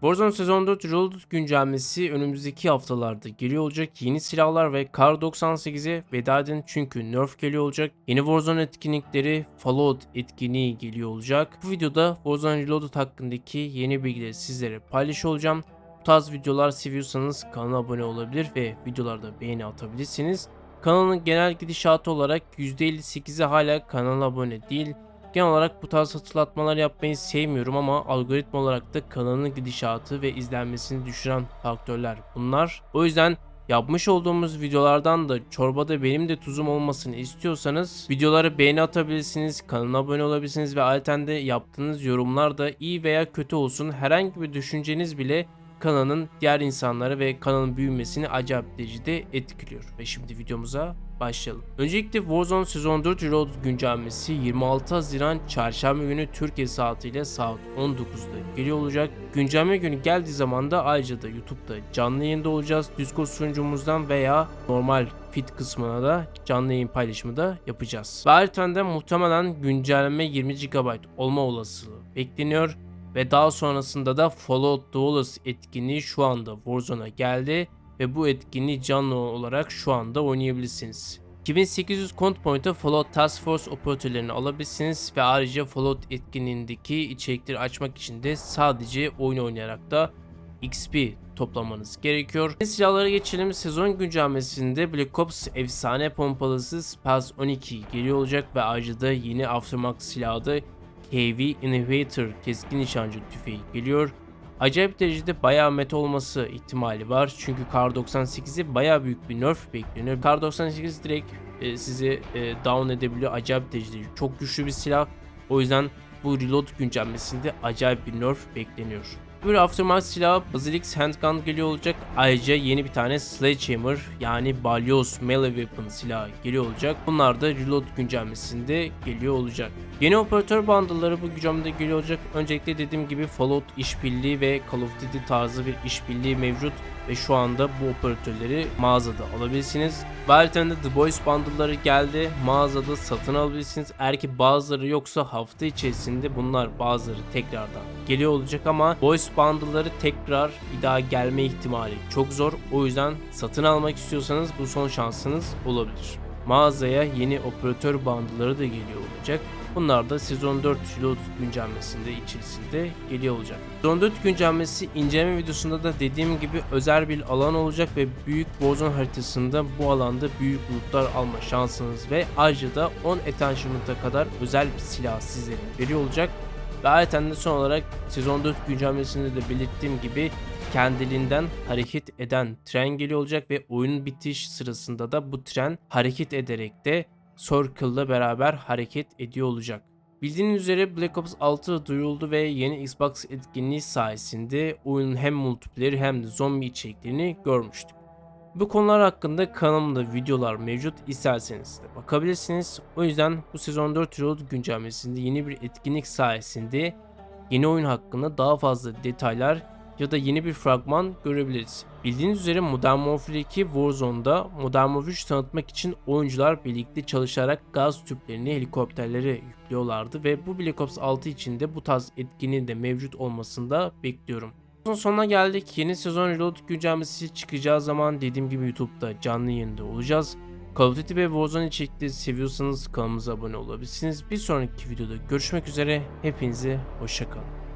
Warzone Sezon 4 Reloaded güncellemesi önümüzdeki haftalarda geliyor olacak. Yeni silahlar ve Kar 98'e veda edin çünkü nerf geliyor olacak. Yeni Warzone etkinlikleri, Fallout etkinliği geliyor olacak. Bu videoda Warzone Reloaded hakkındaki yeni bilgileri sizlere paylaşıyor olacağım. Bu tarz videolar seviyorsanız kanala abone olabilir ve videolarda beğeni atabilirsiniz. Kanalın genel gidişatı olarak %58'i hala kanala abone değil. Genel olarak bu tarz hatırlatmalar yapmayı sevmiyorum ama algoritma olarak da kanalın gidişatı ve izlenmesini düşüren faktörler bunlar. O yüzden yapmış olduğumuz videolardan da çorbada benim de tuzum olmasını istiyorsanız videolara beğeni atabilirsiniz, kanala abone olabilirsiniz ve alten de yaptığınız yorumlar da iyi veya kötü olsun herhangi bir düşünceniz bile kanalın diğer insanlara ve kanalın büyümesini acayip derecede etkiliyor. Ve şimdi videomuza başlayalım. Öncelikle Warzone Sezon 4 Reload güncellemesi 26 Haziran Çarşamba günü Türkiye saatiyle saat 19'da geliyor olacak. Güncelleme günü geldiği zaman da ayrıca da YouTube'da canlı yayında olacağız. Discord sunucumuzdan veya normal fit kısmına da canlı yayın paylaşımı da yapacağız. Ve ayrıca muhtemelen güncelleme 20 GB olma olasılığı bekleniyor. Ve daha sonrasında da Fallout Dwellers etkinliği şu anda Warzone'a geldi ve bu etkinliği canlı olarak şu anda oynayabilirsiniz. 2800 Count Point'a Fallout Task Force operatörlerini alabilirsiniz ve ayrıca Fallout etkinliğindeki içerikleri açmak için de sadece oyun oynayarak da XP toplamanız gerekiyor. Silahlara geçelim. Sezon güncellemesinde Black Ops efsane pompalısı Spaz 12 geliyor olacak ve ayrıca da yeni Aftermath silahı da KV Innovator keskin nişancı tüfeği geliyor. Acayip derecede bayağı meta olması ihtimali var. Çünkü Kar 98'i bayağı büyük bir nerf bekleniyor. Kar 98 direkt e, sizi e, down edebiliyor. Acayip derecede çok güçlü bir silah. O yüzden bu reload güncellemesinde acayip bir nerf bekleniyor. Bir Aftermath silahı Basilisk Handgun geliyor olacak. Ayrıca yeni bir tane Sledgehammer yani balyoz melee weapon silahı geliyor olacak. Bunlar da Reload güncellemesinde geliyor olacak. Yeni operatör bundle'ları bu güncellemede geliyor olacak. Öncelikle dediğim gibi Fallout işbirliği ve Call of Duty tarzı bir işbirliği mevcut ve şu anda bu operatörleri mağazada alabilirsiniz. De The Boys bundle'ları geldi. Mağazada satın alabilirsiniz. Eğer ki bazıları yoksa hafta içerisinde bunlar bazıları tekrardan geliyor olacak ama Boys bundle'ları tekrar bir daha gelme ihtimali çok zor. O yüzden satın almak istiyorsanız bu son şansınız olabilir. Mağazaya yeni operatör bundle'ları da geliyor olacak. Bunlar da sezon 4 Reload güncellemesinde içerisinde geliyor olacak. Sezon 4 güncellemesi inceleme videosunda da dediğim gibi özel bir alan olacak ve büyük Warzone haritasında bu alanda büyük lootlar alma şansınız ve ayrıca da 10 attachment'a kadar özel bir silah sizlere veriyor olacak. Ve ayrıca de son olarak sezon 4 güncellemesinde de belirttiğim gibi kendiliğinden hareket eden tren geliyor olacak ve oyunun bitiş sırasında da bu tren hareket ederek de Circle'la beraber hareket ediyor olacak. Bildiğiniz üzere Black Ops 6 duyuruldu ve yeni Xbox etkinliği sayesinde oyunun hem multiplayer hem de zombi içeriklerini görmüştük. Bu konular hakkında kanalımda videolar mevcut isterseniz de bakabilirsiniz. O yüzden bu sezon 4 Reload güncellemesinde yeni bir etkinlik sayesinde yeni oyun hakkında daha fazla detaylar ya da yeni bir fragman görebiliriz. Bildiğiniz üzere Modern Warfare 2 Warzone'da Modern Warfare 3 tanıtmak için oyuncular birlikte çalışarak gaz tüplerini helikopterlere yüklüyorlardı ve bu Black Ops 6 için de bu tarz etkinliğin de mevcut olmasını da bekliyorum. Son sonuna geldik. Yeni sezon Reload güncellemesi çıkacağı zaman dediğim gibi YouTube'da canlı yayında olacağız. Call of Duty ve Warzone içerikleri seviyorsanız kanalımıza abone olabilirsiniz. Bir sonraki videoda görüşmek üzere. Hepinize hoşçakalın.